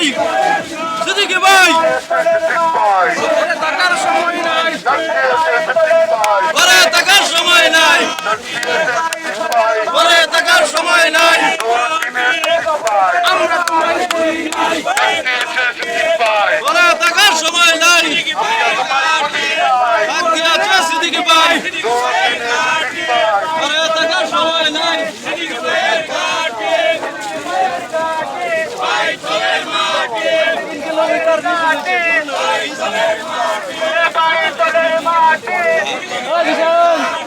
ভাই সিদ্দিকি ভাই। থাকার সময় নাই। ঘরে থাকার সময় নাই। ঘরে থাকার সময় 아, 미션!